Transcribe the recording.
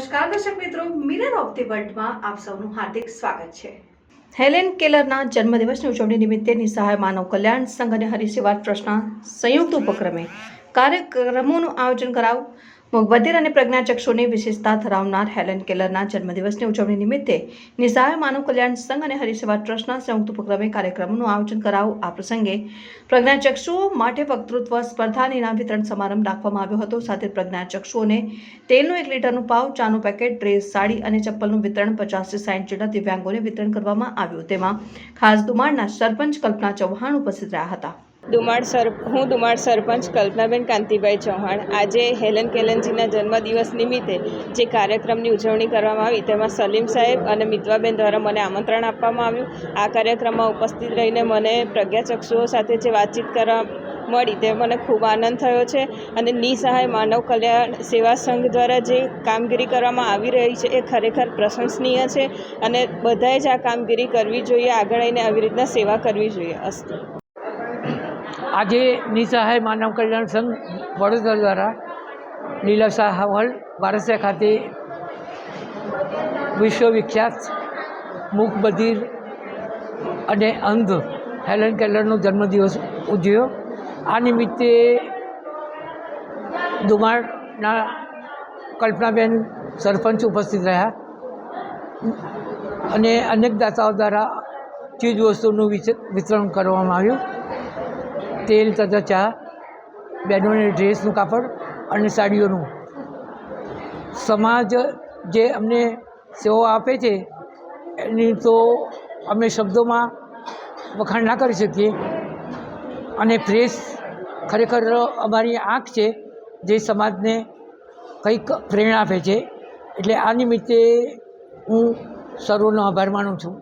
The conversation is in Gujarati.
નમસ્કાર, દર્શક મિત્રો. મિરર ઓફ ધી વર્લ્ડમાં આપ સૌનું હાર્દિક સ્વાગત છે. હેલેન કેલરના જન્મદિવસની ઉજવણી નિમિત્તે નિસહાય માનવ કલ્યાણ સંઘ અને હરિસેવા ટ્રસ્ટના સંયુક્ત ઉપક્રમે કાર્યક્રમોનું આયોજન કરાવ બધિર અને પ્રજ્ઞાચક્ષુની વિશેષતા ધરાવનાર હેલેન કેલરના જન્મદિવસની ઉજવણી નિમિત્તે નિસહાય માનવ કલ્યાણ સંઘ અને હરિસેવા ટ્રસ્ટના સંયુક્ત ઉપક્રમે કાર્યક્રમનું આયોજન કરાવું. આ પ્રસંગે પ્રજ્ઞાચક્ષુઓ માટે વક્તૃત્વ, સ્પર્ધા ઇનામ વિતરણ સમારંભ રાખવામાં આવ્યો હતો. સાથે પ્રજ્ઞાચક્ષુઓને તેલનું એક લીટરનું પાવ ચાનું પેકેટ, ડ્રેસ, સાડી અને ચપ્પલનું વિતરણ પચાસથી સાઠ જેટલા દિવ્યાંગોને વિતરણ કરવામાં આવ્યું. તેમાં ખાસ દુમાળના સરપંચ કલ્પના ચૌહાણ ઉપસ્થિત રહ્યા હતા. દુમાળ સર, હું દુમાળ સરપંચ કલ્પનાબેન કાંતિભાઈ ચૌહાણ. આજે હેલન કેલનજીના જન્મદિવસ નિમિત્તે જે કાર્યક્રમની ઉજવણી કરવામાં આવી, તેમાં સલીમ સાહેબ અને મિતવાબેન દ્વારા મને આમંત્રણ આપવામાં આવ્યું. આ કાર્યક્રમમાં ઉપસ્થિત રહીને મને પ્રજ્ઞાચક્ષુઓ સાથે જે વાતચીત કરવા મળી, તે મને ખૂબ આનંદ થયો છે અને નિસહાય માનવ કલ્યાણ સેવા સંઘ દ્વારા જે કામગીરી કરવામાં આવી રહી છે, એ ખરેખર પ્રશંસનીય છે અને બધાએ જ આ કામગીરી કરવી જોઈએ, આગળ આવીને આવી રીતના સેવા કરવી જોઈએ. અસ્તુ. આજે નિસહાય માનવ કલ્યાણ સંઘ વડોદરા દ્વારા લીલાશાહ હાવલ વારસિયા ખાતે વિશ્વવિખ્યાત મૂક બધિર અને અંધ હેલન કેલરનો જન્મદિવસ ઉજવ્યો. આ નિમિત્તે દુમાળના કલ્પનાબેન સરપંચ ઉપસ્થિત રહ્યા અને અનેક દાતાઓ દ્વારા ચીજ વસ્તુનું વિતરણ કરવામાં આવ્યું. તેલ તથા ચા બહેનોને ડ્રેસનું કાપડ અને સાડીઓનું. સમાજ જે અમને સેવાઓ આપે છે, એની તો અમે શબ્દોમાં વખાણ ના કરી શકીએ. અને પ્રેસ ખરેખર અમારી આંખ છે, જે સમાજને કંઈક પ્રેરણા આપે છે. એટલે આ નિમિત્તે હું સર્વનો આભાર માનું છું.